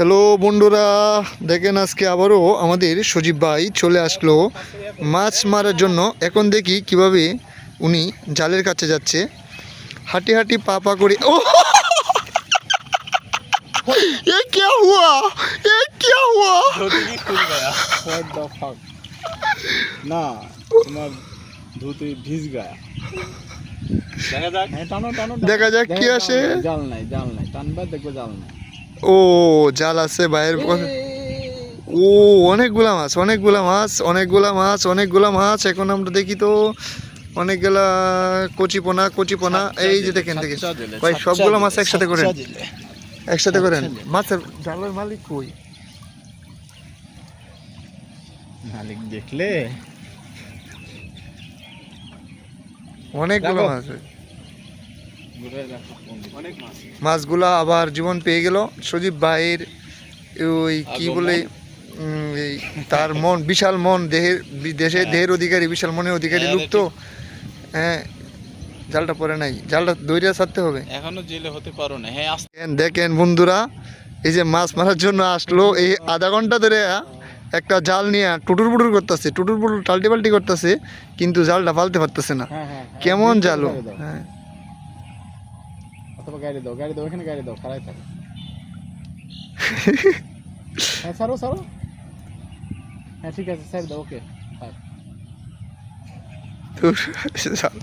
Hello বন্ধুরা দেখেন আজকে আবারও আমাদের সজীব ভাই চলে আসলো মাছ মারার জন্য। এখন দেখি কীভাবে উনি জালের কাছে যাচ্ছে। হাঁটি হাঁটি পা পা করে ও! এ কে না। হ্যাঁ, দেখা যাক। কি আসে। জাল নাই জাল নাই টানবার দেখব জাল নাই। ও জাল আছে কথা- ও অনেকগুলা মাছ অনেকগুলা মাছ অনেকগুলা মাছ অনেকগুলা মাছ। এখন আমরা দেখি তো অনেকগুলা কচিপোনা কচিপোনা। এই যে দেখেন দেখেন। ভাই সবগুলো মাছ একসাথে করেন। একসাথে করেন। মাছের জালের মালিক কই? মালিক দেখলে। অনেকগুলো। মাছ মাছগুলা আবার জীবন পেয়ে গেল। সজীব ভাইয়ের ওই কি বলে তার মন বিশাল মন দেহের দেশে দেহের অধিকারী বিশাল মনের অধিকারী হ্যাঁ, লোক তো হ্যাঁ জালটা পরে নাই। জালটা দইরা ছাড়তে হবে। এখনও জেলে হতে পারো না। হ্যাঁ দেখেন, বন্ধুরা এই যে মাছ মারার জন্য আসলো এই আধা ঘণ্টা ধরে একটা জাল নিয়ে টুটুর পুটুর করতেছে টুটুর পুটুর টাল্টি পাল্টি করতেছে কিন্তু জালটা পালতে পারতেছে না। হ্যাঁ হ্যাঁ হ্যাঁ। কেমন জালো হ্যাঁ। অথবা গাড়ি দাও গাড়ি দাও এখানে গাড়ি দাও খারাই থাকো। হ্যাঁ সারো সারো হ্যাঁ ঠিক আছে স্যার দাও ওকে জাল।